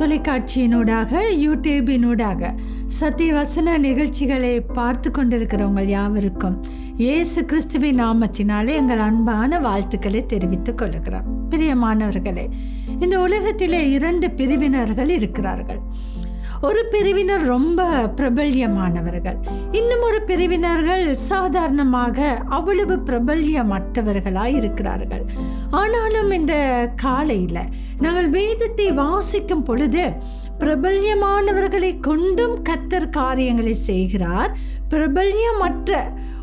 தொலைக்காட்சியினூடாக யூடியூபினூடாக சத்தியவசன நிகழ்ச்சிகளை பார்த்து கொண்டிருக்கிறவங்கள் யாவருக்கும். இயேசு கிறிஸ்துவின் நாமத்தினாலே எங்கள் அன்பான வாழ்த்துக்களை தெரிவித்துக் கொள்கிறோம் பிரியமானவர்களே இந்த உலகத்திலே இரண்டு பிரிவினர்கள் இருக்கிறார்கள். ஒரு பிரிவினர் ரொம்ப பிரபல்யமானவர்கள். இன்னும் ஒரு பிரிவினர்கள் சாதாரணமாக அவ்வளவு பிரபல்யமற்றவர்களாக இருக்கிறார்கள். ஆனாலும் இந்த காலையில் நாங்கள் வேதத்தை வாசிக்கும் பொழுது பிரபல்யமானவர்களை கொண்டும் கத்தர் காரியங்களை செய்கிறார். பிரபல்யமற்ற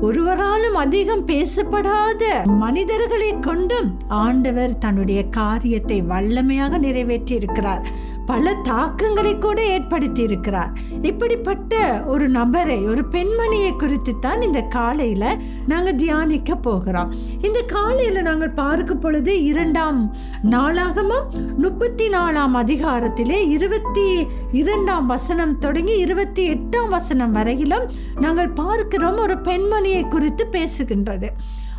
ஒருவராலும் அதிகம் பேசப்படாத மனிதர்களை கொண்டும் ஆண்டவர் தன்னுடைய காரியத்தை வல்லமையாக நிறைவேற்றி இருக்கிறார் பல தாக்கங்களை கூட ஏற்படுத்தி இருக்கிறார் இப்படிப்பட்ட ஒரு நபரை ஒரு பெண்மணியை குறித்து தான் இந்த காலையில் நாங்கள் தியானிக்க போகிறோம். இந்த காலையில் நாங்கள் பார்க்கும் பொழுது இரண்டாம் நாளாகமும் முப்பத்தி நாலாம் அதிகாரத்திலே இருபத்தி இரண்டாம் வசனம் தொடங்கி இருபத்தி எட்டாம் வசனம் வரையிலும் நாங்கள் பார்க்கிறோம் ஒரு பெண்மணியை குறித்து பேசுகின்றது.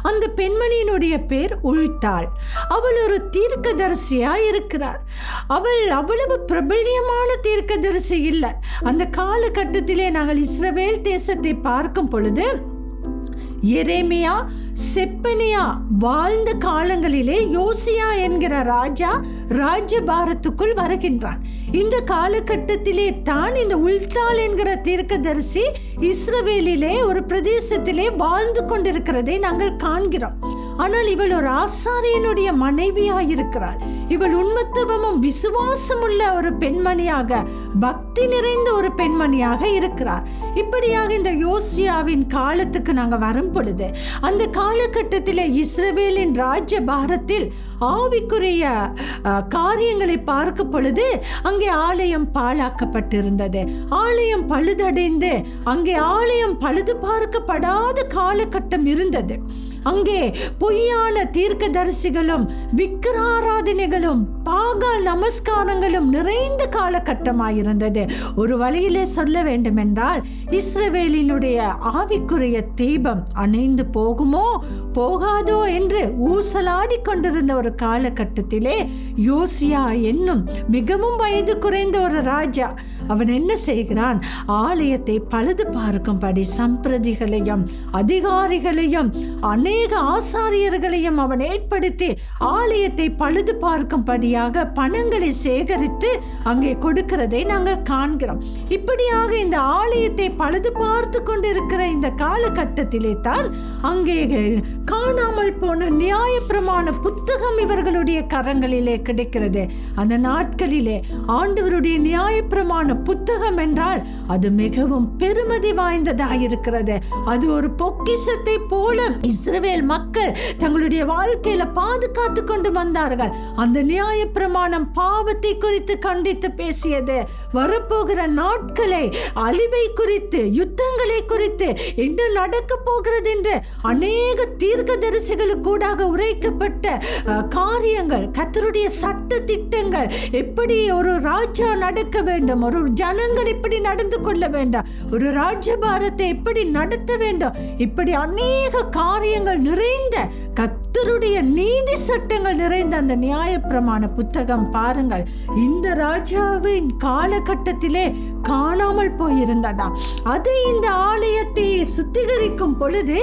அந்த பெண்மணியினுடைய பேர் உழ்த்தாள் அவள் ஒரு தீர்க்கதரிசியா இருக்கிறார் அவள் அவ்வளவு பிரபல்யமான தீர்க்கதரிசி இல்லை. அந்த காலகட்டத்திலே நாங்கள் இஸ்ரவேல் தேசத்தை பார்க்கும் பொழுது எரேமியா செப்பனியா வாழ்ந்த காலங்களிலே யோசியா என்கிற ராஜா ராஜபாரத்துக்குள் வருகின்றான். இந்த காலகட்டத்திலே தான் இந்த உல்தால் என்கிற தீர்க்கதரிசி இஸ்ரவேலிலே ஒரு பிரதேசத்திலே வாழ்ந்து கொண்டிருக்கிறதை நாங்கள் காண்கிறோம். ஆனால் இவள் ஒரு ஆசாரியனுடைய மனைவியாக இருக்கிறாள். இவள் உண்மத்துவமும் விசுவாசமுள்ள ஒரு பெண்மணியாக பக்தி நிறைந்த ஒரு பெண்மணியாக இருக்கிறார். இப்படியாக இந்த யோசியாவின் காலத்துக்கு நாங்கள் வரும் பொழுது அந்த காலகட்டத்தில் இஸ்ரேலின் ராஜ்ய பாரத்தில் ஆவிக்குரிய அஹ், காரியங்களை பார்க்கும் பொழுது அங்கே ஆலயம் பாழாக்கப்பட்டிருந்தது. ஆலயம் பழுதடைந்து அங்கே ஆலயம் பழுது பார்க்கப்படாத காலகட்டம் இருந்தது. அங்கே பொய்யான தீர்க்கதரிசிகளும் விக்கிராராதனைகளும் பாக நமஸ்காரங்களும் நிறைந்த காலகட்டமாயிருந்தது. ஒரு வழியிலே சொல்ல வேண்டுமென்றால் இஸ்ரவேலினுடைய ஆவிக்குரிய தீபம் அணைந்து போகுமோ போகாதோ என்று ஊசலாடி கொண்டிருந்த ஒரு காலகட்டத்திலே யோசியா என்னும் மிகவும் வயது குறைந்த ஒரு ராஜா அவன் என்ன செய்கிறான்? ஆலயத்தை பழுது பார்க்கும்படி சம்பிரதிகளையும் அதிகாரிகளையும் அநேக ஆசாரியர்களையும் அவன் ஏற்படுத்தி ஆலயத்தை பழுது பார்க்கும்படியாக பணங்களை சேகரித்து அங்கே கொடுக்கிறதை நாங்கள் காண்கிறோம். இப்படியாக இந்த ஆலயத்தை பழுது பார்த்து கொண்டிருக்கிற இந்த காலகட்டத்திலே தான் அங்கே காணாமல் போன நியாயப்பிரமாண புத்தகம் இவர்களுடைய கரங்களிலே கிடைக்கிறது. அந்த நாட்களிலே ஆண்டவருடைய நியாயப்பிரமாண புத்தகம் என்றால் அது மிகவும் பெருமதி வாய்ந்ததாயிருக்கிறது. அது ஒரு பொக்கிஷத்தை போல இஸ்ரவேல் மக்கள் தங்களுடைய வாழ்க்கையில பாதுகாத்து கொண்டு வந்தார்கள். அந்த நியாய பிரமாணம் பாவத்தை குறித்து கண்டித்து பேசியது. வரப்போகிற நாட்களை அழிவை குறித்து யுத்தங்களை குறித்து என்ன நடக்க போகிறது என்று அநேக தீர்க்க தரிசிகளுக்கு கூட உரைக்கப்பட்ட காரியங்கள் கத்தருடைய சட்ட திட்டங்கள் எப்படி ஒரு ராஜா நடக்க வேண்டும்? ஒரு ஜனங்கள் இப்படி நடந்து கொள்ள வேண்டும்? ஒரு ராஜபாரத்தை எப்படி நடத்த வேண்டும்? இப்படி அநேக காரியங்கள் நிறைந்த கத்தருடைய நீதி சட்டங்கள் நிறைந்த அந்த நியாயப்பிரமாண புத்தகம் பாருங்கள். இந்த ராஜாவின் காலகட்டத்திலே காணாமல் போயிருந்ததா? அது இந்த ஆலயத்தை சுத்திகரிக்கும் பொழுது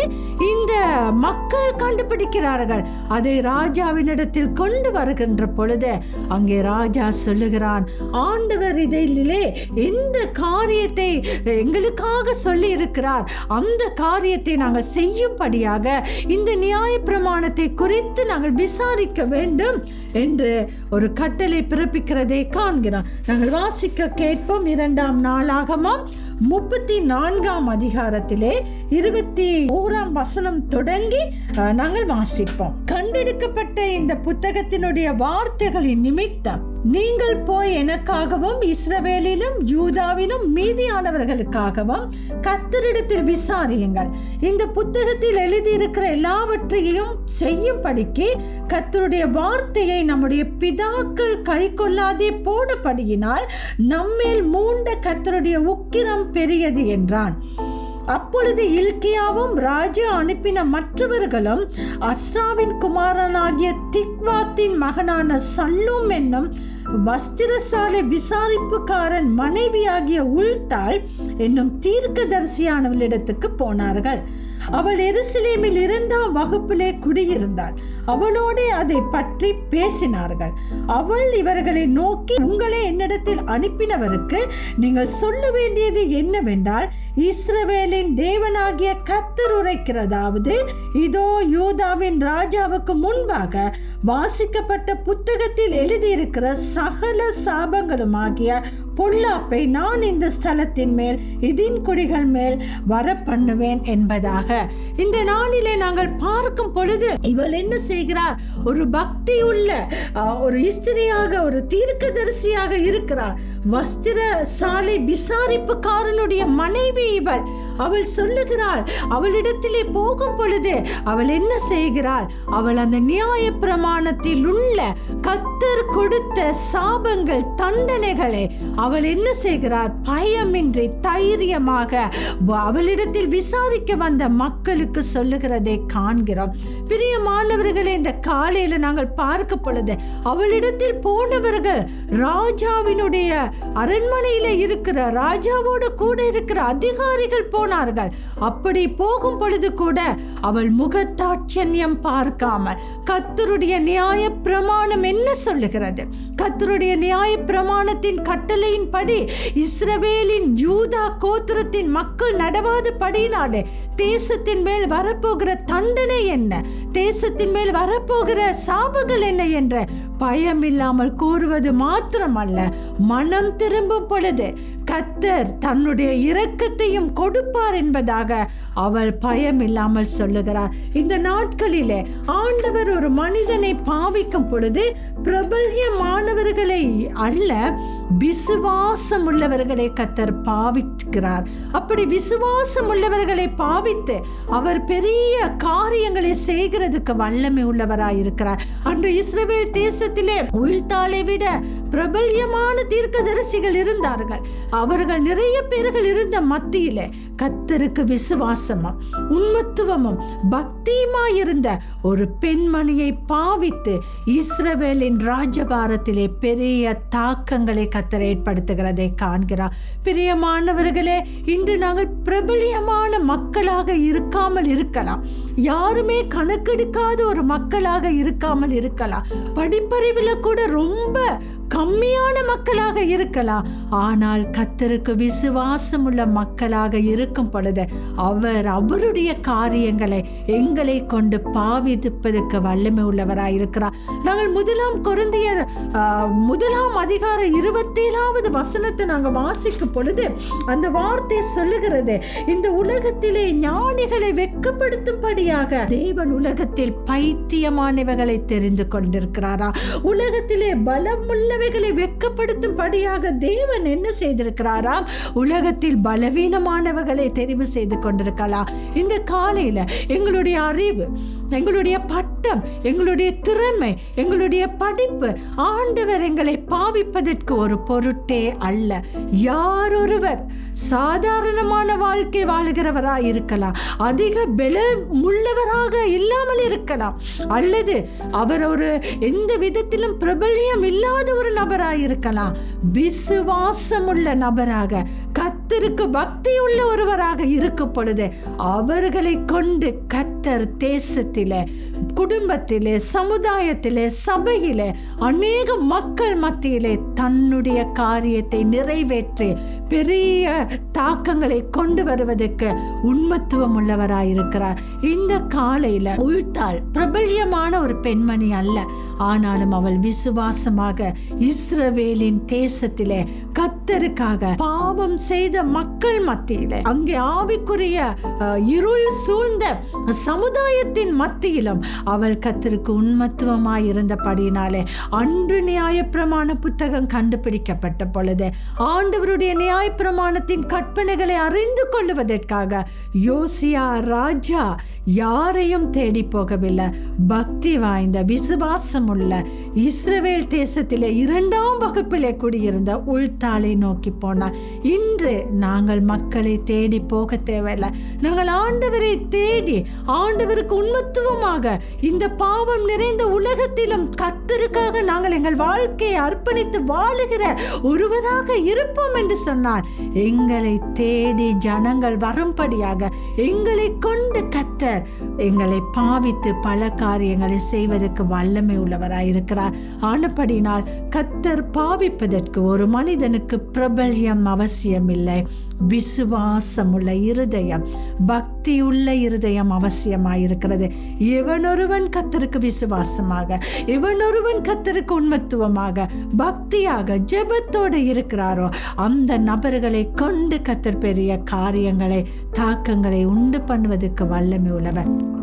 இந்த மக்கள் கண்டுபிடிக்கிறார்கள். அதை ராஜாவினிடத்தில் கொண்டு வருகின்ற பொழுது அங்கே ராஜா சொல்லுகிறான் ஆண்டவர் இதிலே இந்த காரியத்தை எங்களுக்காக சொல்லி இருக்கிறார் அந்த காரியத்தை நாங்கள் செய்யும்படியாக இந்த நியாய பிரமாணத்தை குறித்து நாங்கள் விசாரிக்க வேண்டும் என்று ஒரு கட்டளை பிறப்பிக்கிறதை காண்கிறோம் நாங்கள் வாசிக்க கேட்போம். இரண்டாம் நாளாகமும் முப்பத்தி நான்காம் அதிகாரத்திலே இருபத்தி ஓராம் வசனம் தொடங்கி நாங்கள் வாசிப்போம். கண்டெடுக்கப்பட்ட இந்த புத்தகத்தினுடைய வார்த்தைகளின் நிமித்தம் நீங்கள் போய் எனக்காகவும் இஸ்ரவேலிலும் யூதாவிலும் மீதியானவர்களுக்காகவும் கத்தரிடத்தில் விசாரியுங்கள். இந்த புத்தகத்தில் எழுதியிருக்கிற எல்லாவற்றையும் செய்யும்படிக்கு கத்தருடைய வார்த்தையை நம்முடைய பிதாக்கள் கை கொள்ளாதே போனபடியினால் நம்மேல் மூண்ட கத்தருடைய உக்கிரம் பெரியது என்றான். அப்பொழுது இல்கியாவும் ராஜா அனுப்பின மற்றவர்களும் அஸ்ராவின் குமாரனாகிய திக்வாத்தின் மகனான சல்லும் என்னும் வஸ்திரசாலை விசாரிப்புக்காரன் மனைவியாகிய உள்தாள் என்னும் தீர்க்கதரிசியானவளிடத்துக்கு போனார்கள். அவள் எருசலேமில் இரண்டாம் வகுப்பிலே குடியிருந்தாள். அவளோடே அதை பற்றி பேசினார்கள். அவள் இவர்களை நோக்கி உங்களை என்னிடத்தில் அனுப்பினவருக்கு நீங்கள் சொல்ல வேண்டியது என்னவென்றால் இஸ்ரவேலின் தேவனாகிய கத்தர் உரைக்கிறதாவது இதோ யூதாவின் ராஜாவுக்கு முன்பாக வாசிக்கப்பட்ட புத்தகத்தில் எழுதியிருக்கிற சகல சாபங்களுமாகிய பொல்லாப்பை நான் இந்த ஸ்தலத்தின் மேல் இதின் குடிகள் மேல் வர பண்ணுவேன் என்பதாக. இந்த நாளிலே நாங்கள் பார்க்கும் பொழுது இவள் என்ன செய்கிறார்? ஒரு பக்தி உள்ள ஒரு இஸ்திரியாக ஒரு தீர்க்கதரிசியாக இருக்கிறார். வஸ்திர சாலை விசாரிப்புக்காரனுடைய மனைவி இவள். அவள் சொல்லுகிறாள் அவளிடத்திலே போகும் பொழுது அவள் என்ன செய்கிறாள்? அவள் அந்த நியாய பிரமாணத்தில் உள்ள கத்தர் கொடுத்த சாபங்கள் தண்டனைகளை அவள் என்ன செய்கிறார்? பயமின்றி தைரியமாக வ- அவளிடத்தில் விசாரிக்க வந்த மக்களுக்கு சொல்லுகிறதை காண்கிறோம். பிரியமானவர்களை இந்த காலையில நாங்கள் பார்க்க பொழுது அவளிடத்தில் போனவர்கள் ராஜாவினுடைய அரண்மனையில இருக்கிற ராஜாவோடு கூட இருக்கிற அதிகாரிகள் போனார்கள். அப்படி போகும் பொழுது கூட அவள் முகத்தாட்சண்யம் பார்க்காமல் கத்தருடைய நியாய பிரமாணம் என்ன சொல்லுகிறது? கத்தருடைய நியாய பிரமாணத்தின் கட்டளை கட்டளையின்படி இஸ்ரவேலின் யூதா கோத்திரத்தின் மக்கள் நடவாத படினாலே தேசத்தின் மேல் வரப்போகிற தண்டனை என்ன? தேசத்தின் மேல் வரப்போகிற சாபங்கள் என்ன என்ற பயம் இல்லாமல் கூறுவது மாத்திரமல்ல மனம் திரும்பும் பொழுது கத்தர் தன்னுடைய இரக்கத்தையும் கொடுப்பார் என்பதாக அவள் பயம் இல்லாமல் சொல்லுகிறார். இந்த நாட்களிலே ஆண்டவர் ஒரு மனிதனை பாவிக்கும் பொழுது பிரபல்யமானவர்களை அல்ல விசுவாசம் உள்ளவர்களை கத்தர் பாவிக்கிறார். அப்படி விசுவாசம் உள்ளவர்களை பாவித்து அவர் பெரிய காரியங்களை செய்கிறதுக்கு வல்லமை உள்ளவராய் இருக்கிறார் அன்று இஸ்ரவேல் உலகத்திலே உள்தாளை விட பிரபல்யமான தீர்க்கதரிசிகள் இருந்தார்கள். அவர்கள் நிறைய பேர்கள் இருந்த மத்தியிலே கத்தருக்கு விசுவாசமும் உண்மத்துவமும் பக்தியுமாய் இருந்த ஒரு பெண்மணியை பாவித்து இஸ்ரவேலின் ராஜபாரத்திலே பெரிய தாக்கங்களை கத்தர் ஏற்படுத்துகிறதை காண்கிறார். பிரியமானவர்களே இன்று நாங்கள் பிரபலியமான மக்களாக இருக்காமல் இருக்கலாம். யாருமே கணக்கெடுக்காத ஒரு மக்களாக இருக்காமல் இருக்கலாம். படிப்ப படிப்பறிவில் கூட ரொம்ப கம்மியான மக்களாக இருக்கலாம். ஆனால் கத்தருக்கு விசுவாசம் உள்ள மக்களாக இருக்கும் பொழுது அவர் அவருடைய காரியங்களை எங்களை கொண்டு பாவிப்பதற்கு வல்லமை உள்ளவராய் இருக்கிறார். நாங்கள் முதலாம் குழந்தையர் முதலாம் அதிகார இருபத்தேழாவது வசனத்தை நாங்கள் வாசிக்கும் பொழுது அந்த வார்த்தை சொல்லுகிறது இந்த உலகத்திலே ஞானிகளை வெட்கப்படுத்தும்படியாக தேவன் உலகத்தில் பைத்தியமானவைகளை தெரிந்து கொண்டிருக்கிறாரா? உலகத்திலே பலமுள்ள பலமுள்ளவைகளை வெட்கப்படுத்தும்படியாக தேவன் என்ன செய்திருக்கிறாராம்? உலகத்தில் பலவீனமானவர்களை தெரிவு செய்து கொண்டிருக்கலாம். இந்த காலையில எங்களுடைய அறிவு எங்களுடைய பட்டம் எங்களுடைய திறமை எங்களுடைய படிப்பு ஆண்டவர் எங்களை பாவிப்பதற்கு ஒரு பொருட்டே அல்ல. யாரொருவர் சாதாரணமான வாழ்க்கை வாழுகிறவராய் இருக்கலாம் அதிக பலம் உள்ளவராக இல்லாமல் இருக்கலாம் அல்லது அவர் ஒரு எந்த விதத்திலும் பிரபல்யம் இல்லாத ஒரு நபராக இருக்கலாம். விசுவாசம் உள்ள நபராக கர்த்தருக்கு பக்தி உள்ள ஒருவராக இருக்க பொழுது அவர்களை கொண்டு கத்தர் தேசத்திலே குடும்பத்திலே சமுதாயத்திலே சபையிலே அநேக மக்கள் மத்தியிலே தன்னுடைய காரியத்தை நிறைவேற்றி பெரிய தாக்கங்களை கொண்டு வருவதற்கு உண்மத்துவம் உள்ளவராயிருக்கிறார் இந்த காலையில உழ்த்தாள் பிரபல்யமான ஒரு பெண்மணி அல்ல. ஆனாலும் அவள் விசுவாசமாக இஸ்ரவேலின் தேசத்திலே கத்தருக்காக பாவம் செய்த மக்கள் மத்தியிலே அங்கே ஆவிக்குரிய இருள் சூழ்ந்த சமுதாயத்தின் மத்தியிலும் அவள் கத்திற்கு உண்மத்துவமாய் இருந்தபடியினாலே அன்று நியாயப்பிரமாண புத்தகம் கண்டுபிடிக்கப்பட்ட பொழுது ஆண்டவருடைய நியாயப்பிரமாணத்தின் கற்பனைகளை அறிந்து கொள்ளுவதற்காக யோசியா ராஜா யாரையும் தேடி போகவில்லை. பக்தி வாய்ந்த விசுவாசம் உள்ள இஸ்ரவேல் தேசத்திலே இரண்டாம் வகுப்பிலே குடியிருந்த உள்தாளை நோக்கி போனார். இன்று நாங்கள் மக்களை தேடி போக தேவையில்லை. நாங்கள் ஆண்டவரை தேடி ஆண்டவருக்கு உண்மத்துவமாக இந்த பாவம் நிறைந்த உலகத்திலும் கத்தருக்காக நாங்கள் எங்கள் வாழ்க்கையை அர்ப்பணித்து வாழுகிற ஒருவராக இருப்போம் என்று சொன்னார். எங்களை தேடி ஜனங்கள் வரும்படியாக எங்களை கொண்டு கத்தர் எங்களை பாவித்து பல காரியங்களை செய்வதற்கு வல்லமை உள்ளவராயிருக்கிறார் ஆனபடினால் கத்தர் பாவிப்பதற்கு ஒரு மனிதனுக்கு பிரபல்யம் அவசியம் விசுவாசமுள்ள விசுவாசம் உள்ள இருதயம் பக்தி உள்ள இருதயம் எவனொருவன் கத்தருக்கு விசுவாசமாக எவனொருவன் கத்தருக்கு உண்மத்துவமாக பக்தியாக ஜெபத்தோடு இருக்கிறாரோ அந்த நபர்களை கொண்டு கத்தர் பெரிய காரியங்களை தாக்கங்களை உண்டு பண்ணுவதற்கு வல்லமை உள்ளவர்.